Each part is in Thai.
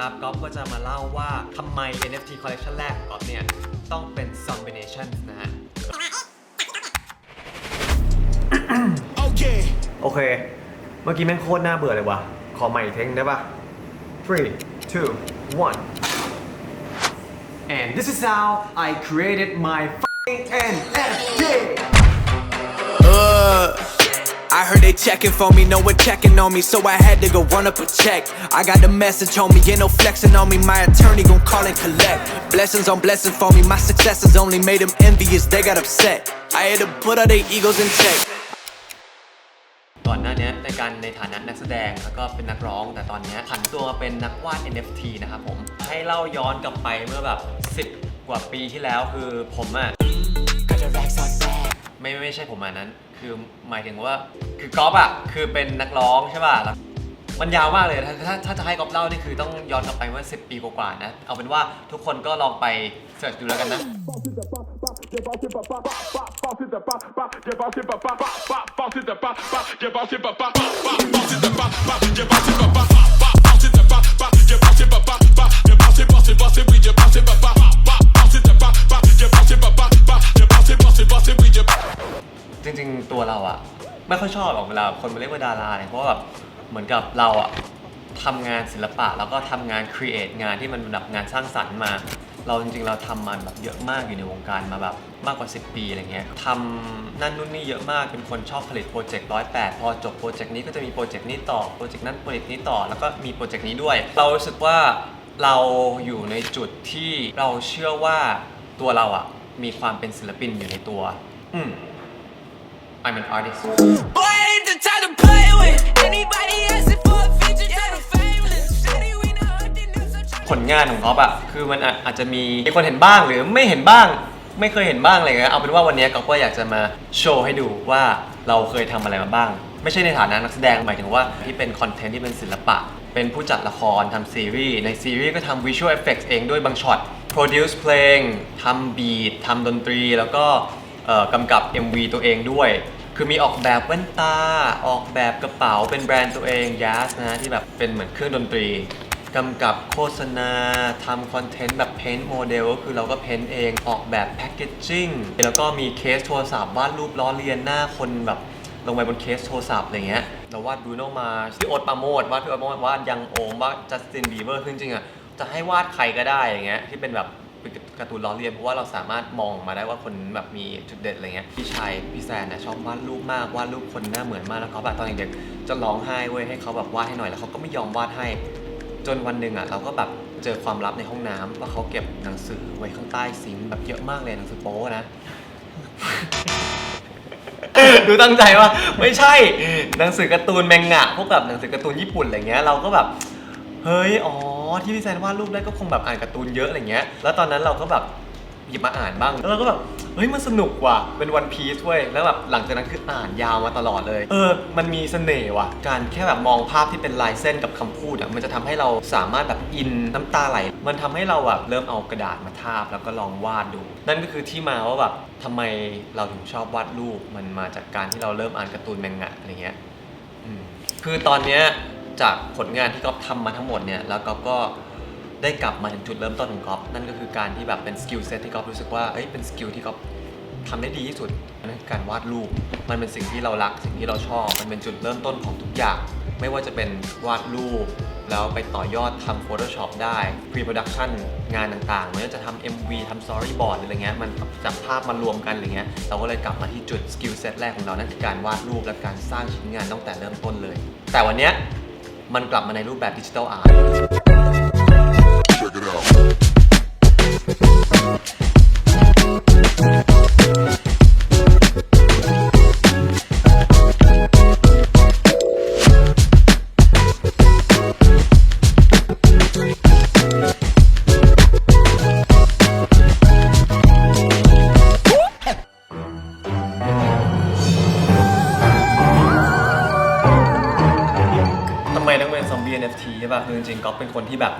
โอเคครับวันนี้นะครับก๊อฟก็จะมาเล่าว่าทำไม NFT collection แรกของก๊อฟเนี่ยต้องเป็น combination นะฮะ Okay. โอเค เมื่อกี้แม่งโคตรน่าเบื่อเลยว่ะ ขอใหม่อีกเทงได้ปะ three two one and this is how I created my fucking NFT Uh, I heard they checking for me, no one checking on me, so I had to go run up a check. I got the message on me, ain't no flexing on me. My attorney gon' call and collect. Blessings on blessings for me, my successes only made them envious, they got upset. I had to put all their egos in check. ก่อนหน้านี้ในการในฐานะนักแสดงแล้วก็เป็นนักร้องแต่ตอนนี้ผันตัวมาเป็นนักวาด NFT นะครับผมให้เล่าย้อนกลับไปเมื่อแบบ 10 กว่าปีที่แล้วคือผมอะไม่ไม่ใช่ผมอันนั้น คือหมายถึงว่าคือกอล์ฟอะคือเป็นนักร้องใช่ป่ะแล้วมันยาวมากเลยถ้าถ้าถ้าจะให้กอล์ฟเล่านี่คือต้องย้อนกลับไปเมื่อ10 ปีกว่าๆนะ เอาเป็นว่าทุกคนก็ลองไปเสิร์ชดูแล้วกันนะจ ไม่ค่อยชอบหรอกเวลาคนมาเรียกว่าดาราเนี่ยเพราะว่าแบบเหมือนกับเราอะทำงานศิลปะแล้วก็ทำงานครีเอทงานที่มันแบบงานสร้างสรรค์มา เราจริงๆเราทำมันแบบเยอะมากอยู่ในวงการมาแบบมากกว่า 10 ปีอะไรเงี้ยทำนั่นนู่นนี่เยอะมากเป็นคนชอบผลิตโปรเจกต์ร้อยแปดพอจบโปรเจกต์นี้ก็จะมีโปรเจกต์นี้ต่อโปรเจกต์นั้นโปรเจกต์นี้ต่อแล้วก็มีโปรเจกต์นี้ด้วย เรารู้สึกว่าเราอยู่ในจุดที่เราเชื่อว่าตัวเราอะมีความเป็นศิลปินอยู่ในตัว อืม I'm an artist Boy, ain't the time to play with. Anybody asking for a feature, try to famous. Shawty, we know nothing new, so try ผลงานของก๊อฟอะคือมันอาอาจจะมีคนเห็นบ้างหรือไม่เห็นบ้าง ไม่เคยเห็นบ้างอะไรเงี้ยเอาเป็นว่าวันนี้ก๊อฟก็อยากจะมาโชว์ให้ดูว่าเราเคยทำอะไรมาบ้าง ไม่ใช่ในฐานะนักแสดงหมายถึงว่าที่เป็นคอนเทนต์ที่เป็นศิลปะ เป็นผู้จัดละครทำซีรีส์ในซีรีส์ก็ทำวิชวลเอฟเฟกต์เองด้วยบางช็อต produce เพลงทำบีททำดนตรีแล้วก็เอ่อ กำกับ MV ตัวเองด้วย คือมีออกแบบแว่นตา ออกแบบกระเป๋าเป็นแบรนด์ตัวเองย a สนะที่แบบเป็นเหมือนเครื่องดนตรีกำกับโฆษณาทำคอนเทนต์แบบเพ้นท์โมเดลก็คือเราก็เพ้นท์เองออกแบบแพ c เกจจิ้งแล้วก็มีเคสโทรศัพท์วาดรูปล้อเลียนหน้าคนแบบลงไปบนเคสโทรศัพท์อะไรเงี้ยเราวาดบูโนมาพี่โอ๊ตปาโมดวาดพี่โอ๊ตปราโมดวาดยังโอมวาดจัสตินบีเบอร์คือจริงๆอะจะให้วาดใครก็ได้อย่างเงี้ยที่เป็นแบบ การ์ตูนล้อเลียนเพราะว่าเราสามารถมองมาได้ว่าคนแบบมีจุดเด่นอะไรเงี้ยพี่ชายพี่แซนนะชอบวาดรูปมากวาดรูปคนหน้าเหมือนมากแล้วเขาแบบตอนเด็กๆจะร้องไห้เว้ยให้เขาแบบวาดให้หน่อยแล้วเขาก็ไม่ยอมวาดให้ จนวันหนึ่งอะเราก็แบบเจอความลับในห้องน้ำว่าเขาเก็บหนังสือไว้ข้างใต้ซิงค์แบบเยอะมากเลยหนังสือโป๊นะ ดูตั้งใจว่าไม่ใช่หนังสือการ์ตูนแมงงะพวกแบบหนังสือการ์ตูนญี่ปุ่นอะไรเงี้ยเราก็แบบ เฮ้ย อ๋อ ที่พี่แซนวาดรูปได้ก็คงแบบอ่านการ์ตูนเยอะอะไรเงี้ย แล้วตอนนั้นเราก็แบบหยิบมาอ่านบ้าง แล้วเราก็แบบ เฮ้ย มันสนุกว่ะ เป็นวันพีซเว้ย แล้วแบบหลังจากนั้นคืออ่านยาวมาตลอดเลย เออ มันมีเสน่ห์ว่ะ การแค่แบบมองภาพที่เป็นลายเส้นกับคำพูดอะ มันจะทำให้เราสามารถแบบอินน้ำตาไหล มันทำให้เราแบบเริ่มเอากระดาษมาทาบแล้วก็ลองวาดดู นั่นก็คือที่มาว่าแบบทำไมเราถึงชอบวาดรูป มันมาจากการที่เราเริ่มอ่านการ์ตูนแมงงะอะไรเงี้ย อืม คือตอนเนี้ย จากผลงานที่ก๊อฟทำมาทั้งหมดเนี่ยแล้วก๊อฟก็ได้กลับมาถึงจุดเริ่มต้นของก๊อฟนั่นก็คือการที่แบบเป็นสกิลเซ็ตที่ก๊อฟรู้สึกว่าเอ้ยเป็นสกิลที่ก๊อฟทำได้ดีที่สุดนั่นคือการวาดรูป มันเป็นสิ่งที่เรารักสิ่งที่เราชอบ มันเป็นจุดเริ่มต้นของทุกอย่าง ไม่ว่าจะเป็นวาดรูป แล้วไปต่อยอดทำ Photoshop ได้ Pre-production งานต่างๆไม่ว่าจะทำ MV ทำ Storyboard อะไรเงี้ยมันจับภาพมารวมกันอะไรเงี้ยเราก็เลยกลับมาที่จุดสกิลเซ็ตแรกของเรานั่นคือการวาดรูปและการสร้างชิ้นงานตั้งแต่เริ่มต้นเลย แต่วันเนี้ย มันกลับมาในรูปแบบดิจิทัลอาร์ต ซอมบี้ NFT ใช่ป่ะคือจริงๆก๊อฟเป็นคนที่แบบ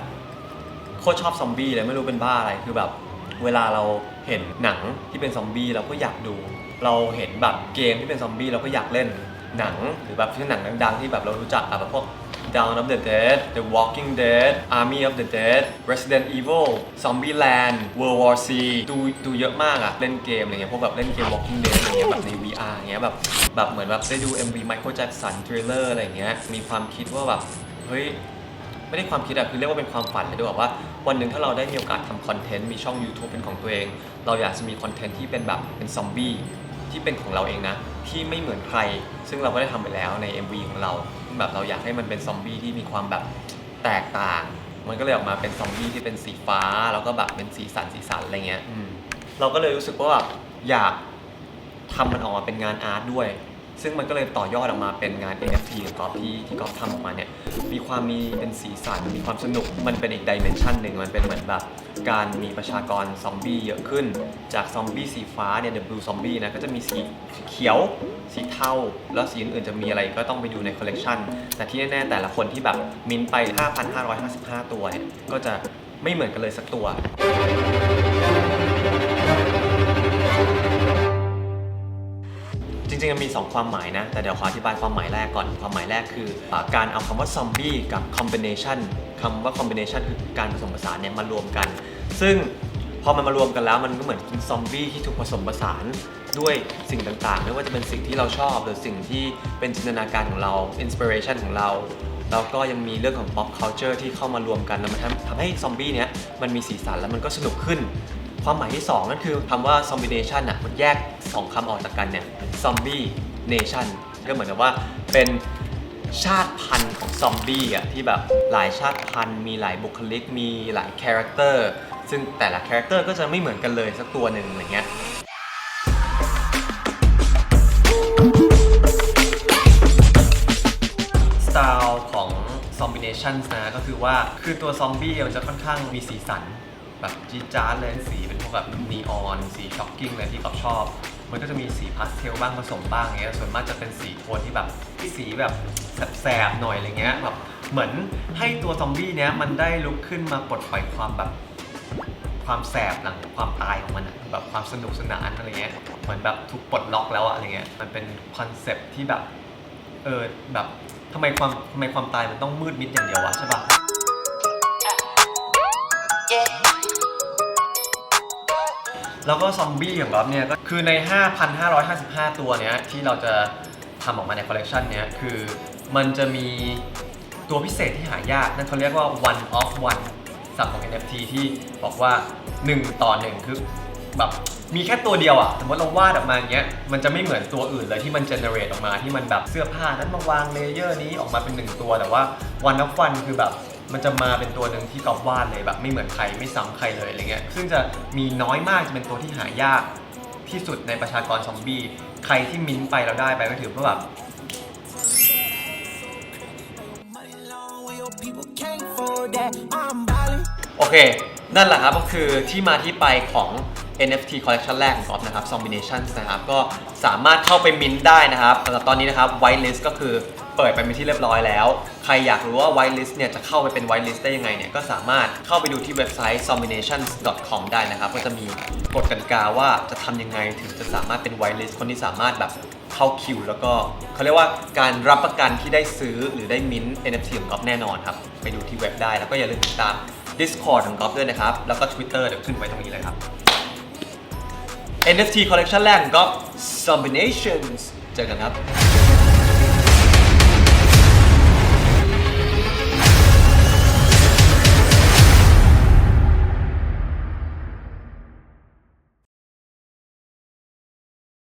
โคตรชอบซอมบี้เลยไม่รู้เป็นบ้าอะไรคือแบบเวลาเราเห็นหนังที่เป็นซอมบี้เราก็อยากดู เราเห็นแบบเกมที่เป็นซอมบี้เราก็อยากเล่นหนังหรือแบบที่หนังดังๆ ที่แบบเรารู้จักอะแบบพวก Dawn of the Dead The Walking Dead Army of the Dead Resident Evil Zombieland World War C ดูดูเยอะมากอะเล่นเกมอะไรเงี้ยพวกแบบเล่นเกม Walking Dead อะไรเงี้ยแบบใน VR เงี้ยแบบแบบเหมือนแบบได้ดู MV Michael Jackson Thriller อะไรเงี้ยมีความคิดว่าแบบ เฮ้ยไม่ได้ความคิดอะคือเรียกว่าเป็นความฝันเลยด้วยว่า วันหนึ่งถ้าเราได้มีโอกาสทำคอนเทนต์มีช่อง YouTube เป็นของตัวเอง เราอยากจะมีคอนเทนต์ที่เป็นแบบเป็นซอมบี้ที่เป็นของเราเองนะ ที่ไม่เหมือนใคร ซึ่งเราก็ได้ทำไปแล้วใน MV ของเราแบบเราอยากให้มันเป็นซอมบี้ที่มีความแบบแตกต่าง มันก็เลยออกมาเป็นซอมบี้ที่เป็นสีฟ้า แล้วก็แบบเป็นสีสันสีสันอะไรเงี้ยอืมเราก็เลยรู้สึกว่าแบบอยากทำมันออกมาเป็นงานอาร์ตด้วย ซึ่งมันก็เลยต่อยอดออกมาเป็นงาน NFT ของกอล์ฟที่ที่กอล์ฟทำออกมาเนี่ยมีความมีเป็นสีสันมีความสนุกมันเป็นอีกดิเมนชันหนึ่งมันเป็นเหมือนแบบการมีประชากรซอมบี้เยอะขึ้น จากซอมบี้สีฟ้าเนี่ย The Blue Zombie นะก็จะมีสีเขียว สีเทาแล้วสีอื่นๆจะมีอะไรก็ต้องไปดูในคอลเลกชันแต่ที่แน่ๆแต่ละคนที่แบบมินไป 5,555 ตัวเนี่ยก็จะไม่เหมือนกันเลยสักตัว ริงๆมันมี 2 ความหมายนะ แต่เดี๋ยวขออธิบายความหมายแรกก่อน ความหมายแรกคือการเอาคำว่าซอมบี้กับคอมบิเนชันคำว่าคอมบิเนชันคือการผสมผสานเนี่ยมารวมกัน ซึ่งพอมันมารวมกันแล้วมันก็เหมือนเป็นซอมบี้ที่ถูกผสมผสานด้วยสิ่งต่างๆ ไม่ว่าจะเป็นสิ่งที่เราชอบ หรือสิ่งที่เป็นจินตนาการของเราอินสปิเรชันของเรา แล้วก็ยังมีเรื่องของ pop culture ที่เข้ามารวมกันแล้วมันทำทำให้ซอมบี้เนี้ยมันมีสีสันแล้วมันก็สนุกขึ้น ความหมายที่ 2 นั่นคือคำว่า zombination อะมันแยก 2คำออกจากกันเนี่ย zombie nation ก็เหมือนกับว่าเป็นชาติพันธุ์ของซอมบี้อะที่แบบหลายชาติพันธุ์มีหลายบุคลิกมีหลายคาแรคเตอร์ซึ่งแต่ละคาแรคเตอร์ก็จะไม่เหมือนกันเลยสักตัวหนึ่งอะไรเงี้ยสไตล์ของ zombination นะก็คือว่าคือตัวซอมบี้มันจะค่อนข้างมีสีสัน แบบจี๊ดจ๊าดเลยสีเป็นพวกแบบนีออน สีช็อกกิ้งเลยที่เขาชอบ มันก็จะมีสีพาสเทลบ้างผสมบ้างอย่างเงี้ยส่วนมากจะเป็นสีโทนที่แบบสีแบบแสบๆหน่อยอะไรเงี้ยแบบเหมือนให้ตัวซอมบี้เนี้ยมันได้ลุกขึ้นมาปลดปล่อยความแบบความแสบหลังความตายของมันอะแบบความสนุกสนานอะไรเงี้ยเหมือนแบบถูกปลดล็อกแล้วอะอะไรเงี้ยมันเป็นคอนเซปที่แบบเออแบบทำไมความทำไมความตายมันต้องมืดมิดอย่างเดียววะใช่ปะ แล้วก็ซอมบี้ของเราเนี่ยก็คือใน 5,555 ตัวเนี้ยที่เราจะทำออกมาในคอลเลกชันเนี้ยคือมันจะมีตัวพิเศษที่หายาก นั่นเขาเรียกว่า one of one ศัพท์ของ NFT ที่บอกว่า 1 ต่อ 1 คือแบบมีแค่ตัวเดียวอะสมมติเราวาดออกมาอย่างเงี้ย มันจะไม่เหมือนตัวอื่นเลยที่มันเจเนเรตออกมาที่มันแบบเสื้อผ้านั้นมาวางเลเยอร์นี้ออกมาเป็น 1 ตัว แต่ว่า one of one คือแบบ มันจะมาเป็นตัวหนึ่งที่กอบวาดเลยแบบไม่เหมือนใครไม่ซ้ำใครเลยอะไรเงี้ยซึ่งจะมีน้อยมากจะเป็นตัวที่หายากที่สุดในประชากรซอมบี้ใครที่มิ้นท์ไปแล้วได้ไปก็ถือว่าแบบ People came for that. I'm ballin'. โอเค นั่นแหละครับก็คือที่มาที่ไปของ NFT collection แรกของก๊อฟนะครับ Combinations นะครับ ก็สามารถเข้าไปมินได้นะครับสำหรับตอนนี้นะครับ Whitelist ก็คือ เปิดไปเป็นที่เรียบร้อยแล้ว ใครอยากรู้ว่า Whitelist เนี่ยจะเข้าไปเป็น Whitelist ได้ยังไงเนี่ยก็สามารถเข้าไปดูที่เว็บไซต์ combinations.com ได้นะครับ ก็จะมีกฎกติกาว่าจะทำยังไงถึงจะสามารถเป็น Whitelist คนที่สามารถแบบเข้าคิว แล้วก็เขาเรียกว่าการรับประกันที่ได้ซื้อหรือได้มิน NFT ของก๊อฟแน่นอนครับ ไปดูที่เว็บได้แล้วก็อย่าลืมติดตาม Discord ของก๊อฟด้วยนะครับ แล้วก็ Twitter เดี๋ยวขึ้นไว้ตรงนี้เลยครับ NFT collection แรกของก๊อฟ Combinations เจอกันครับ